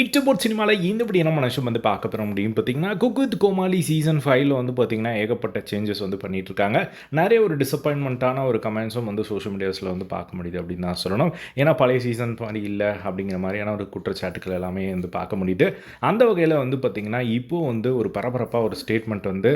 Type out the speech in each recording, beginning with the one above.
இட்டபோட் சினிமாவில் இந்தபடி என்ன மனுஷன் வந்து பார்க்க பெற முடியும் பார்த்தீங்கன்னா வித் கோமாளி சீசன் ஃபைவ்ல வந்து பார்த்தீங்கன்னா ஏகப்பட்ட சேஞ்சஸ் வந்து பண்ணிகிட்ருக்காங்க இருக்காங்க. நிறைய ஒரு டிசப்பாயின்மெண்ட்டான ஒரு கமெண்ட்ஸும் வந்து சோஷியல் மீடியாஸில் வந்து பார்க்க முடியுது அப்படின்னு தான் சொல்லணும். ஏன்னா பழைய சீசன் மாதிரி இல்லை அப்படிங்கிற மாதிரியான ஒரு குற்றச்சாட்டுக்கள் எல்லாமே வந்து பார்க்க முடியுது. அந்த வகையில் வந்து பார்த்திங்கன்னா இப்போது வந்து ஒரு பரபரப்பாக ஒரு ஸ்டேட்மெண்ட் வந்து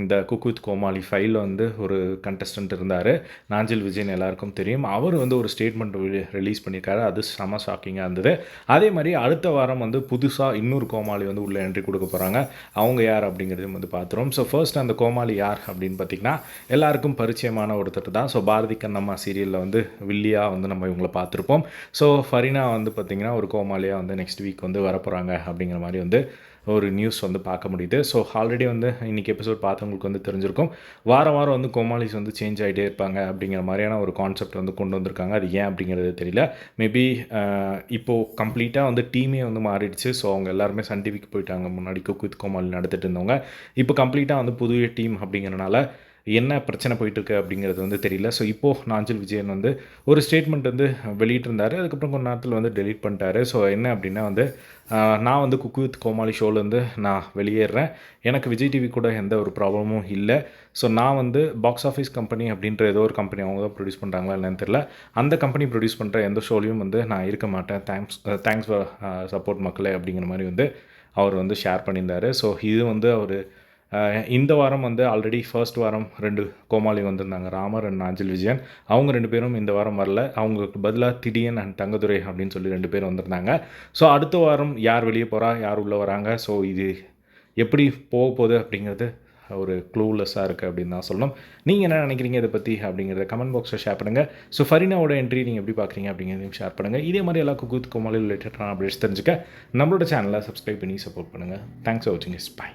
இந்த இந்த வித் கோமாளி ஃபைவ்ல வந்து ஒரு கண்டஸ்டன்ட் இருந்தார். நாஞ்சில் விஜயன் எல்லாருக்கும் தெரியும். அவர் வந்து ஒரு ஸ்டேட்மெண்ட் ரிலீஸ் பண்ணியிருக்காரு. அது செம ஷாக்கிங்காக இருந்தது. அதே மாதிரி அடுத்த வாரம் வந்து புதுசாக இன்னொரு கோமாளி வந்து உள்ளே என்ட்ரி கொடுக்க போகிறாங்க அவங்க யார் அப்படிங்கிறதையும் வந்து பார்த்துருவோம். ஸோ ஃபர்ஸ்ட் அந்த கோமாளி யார் அப்படின்னு பார்த்தீங்கன்னா எல்லாருக்கும் பரிச்சயமான ஒருத்தர் தான். ஸோ பாரதி கண்ணம்மா சீரியலில் வந்து வில்லியாக வந்து நம்ம இவங்களை பார்த்துருப்போம். ஸோ ஃபரினா வந்து பார்த்திங்கன்னா ஒரு கோமாளியாக வந்து நெக்ஸ்ட் வீக் வந்து வரப்போகிறாங்க அப்படிங்கிற மாதிரி வந்து ஒரு நியூஸ் வந்து பார்க்க முடியுது. ஸோ ஆல்ரெடி வந்து இன்றைக்கி எபிசோட் பார்த்தவங்களுக்கு வந்து தெரிஞ்சிருக்கும். வாரம் வாரம் வந்து கோமாளிஸ் வந்து சேஞ்ச் ஆகிட்டே இருப்பாங்க அப்படிங்கிற மாதிரியான ஒரு கான்செப்ட் வந்து கொண்டு வந்திருக்காங்க. அது ஏன் அப்படிங்கிறது தெரியல. மேபி இப்போது கம்ப்ளீட்டாக வந்து டி டீமே வந்து மாறிடுச்சு. ஸோ அவங்க எல்லாருமே சன் டிவிக்கு போயிட்டாங்க. முன்னாடி குக் வித் கோமாளி நடத்திட்டு இருந்தவங்க. இப்போ கம்ப்ளீட்டாக வந்து புதிய டீம் அப்படிங்கிறனால என்ன பிரச்சனை போயிட்டுருக்கு அப்படிங்கிறது வந்து தெரியல. ஸோ இப்போது நாஞ்சல் விஜயன் வந்து ஒரு ஸ்டேட்மெண்ட் வந்து வெளியிட்டிருந்தாரு. அதுக்கப்புறம் கொஞ்ச நேரத்தில் வந்து டெலீட் பண்ணிட்டாரு. ஸோ என்ன அப்படின்னா வந்து நான் வந்து குக்கு வித் கோமாளி ஷோலேருந்து நான் வெளியேறேன். எனக்கு விஜய் டிவி கூட எந்த ஒரு ப்ராப்ளமும் இல்லை. ஸோ நான் வந்து பாக்ஸ் ஆஃபீஸ் கம்பெனி அப்படின்ற ஏதோ ஒரு கம்பெனி அவங்க தான் ப்ரொடியூஸ் பண்ணுறாங்களா என்னன்னு தெரியல. அந்த கம்பெனி ப்ரொடியூஸ் பண்ணுற எந்த ஷோலையும் வந்து நான் இருக்க மாட்டேன். தேங்க்ஸ் தேங்க்ஸ் ஃபார் சப்போர்ட் மக்களே அப்படிங்கிற மாதிரி வந்து அவர் வந்து ஷேர் பண்ணியிருந்தார். ஸோ இது வந்து அவர் இந்த வாரம் வந்து ஆல்ரெடி ஃபர்ஸ்ட் வாரம் ரெண்டு கோமாளி வந்திருந்தாங்க. ராமர் அண்ட் நாஞ்சில் விஜயன். அவங்க ரெண்டு பேரும் இந்த வாரம் வரல. அவங்களுக்கு பதிலாக திடீன் அண்ட் தங்கதுரை அப்படின்னு சொல்லி ரெண்டு பேர் வந்திருந்தாங்க. ஸோ அடுத்த வாரம் யார் வெளியே போகிறா யார் உள்ளே வராங்க? ஸோ இது எப்படி போக போகுது அப்படிங்கிறது ஒரு க்ளூலெஸ்ஸாக இருக்குது அப்படின்னு தான் சொல்லணும். நீங்கள் என்ன நினைக்கிறீங்க இதை பற்றி அப்படிங்கிறத கமெண்ட் பாக்ஸில் ஷேர் பண்ணுங்கள் ஸோ ஃபரினாவோட என்ட்ரி நீங்கள் எப்படி பார்க்குறீங்க அப்படிங்கிறதையும் ஷேர் பண்ணுங்கள் இதே மாதிரி எல்லா குக்கூத் கோமாளி ரிலேட்டடான அப்டேட்ஸ் தெரிஞ்சுக்க. நம்மளோட சேனலை சப்ஸ்கிரைப் பண்ணி சப்போர்ட் பண்ணுங்கள் தேங்க்ஸ் ஃபார் வாட்சிங் இஸ் பை